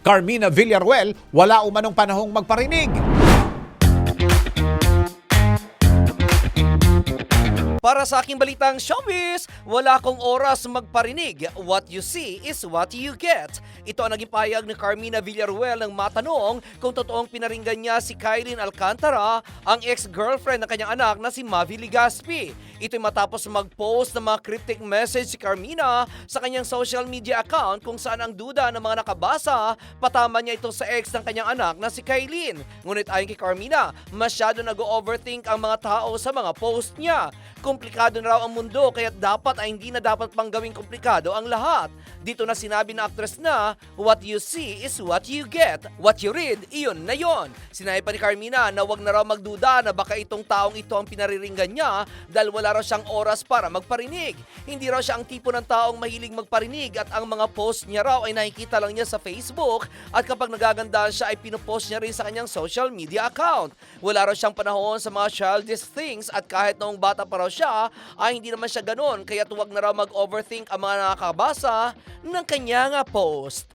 Carmina Villaruel wala umanong panahong magparinig. Para sa aking balitang showbiz, wala akong oras magparinig. What you see is what you get. Ito ang naging payag ni Carmina Villaruel nang matanong kung totoong pinaringgan niya si Kylene Alcantara, ang ex-girlfriend ng kanyang anak na si Mavi Ligaspi. Ito'y matapos mag-post ng mga cryptic message si Carmina sa kanyang social media account kung saan ang duda ng mga nakabasa, patama niya ito sa ex ng kanyang anak na si Kylene. Ngunit ayon kay Carmina, masyado nag-overthink ang mga tao sa mga post niya. Komplikado na raw ang mundo kaya dapat ay hindi na dapat pang gawing komplikado ang lahat. Dito na sinabi ng actress na, what you see is what you get. What you read, iyon na yon. Sinabi pa ni Carmina na wag na raw magduda na baka itong taong ito ang pinariringgan niya dahil wala raw siyang oras para magparinig. Hindi raw siya ang tipo ng taong mahilig magparinig at ang mga post niya raw ay nakikita lang niya sa Facebook at kapag nagagandaan siya ay pinopost niya rin sa kanyang social media account. Wala raw siyang panahon sa mga childish things at kahit noong bata pa raw siya ay hindi naman siya ganun kaya tuwag na raw mag-overthink ang mga nakakabasa ng kanyang post.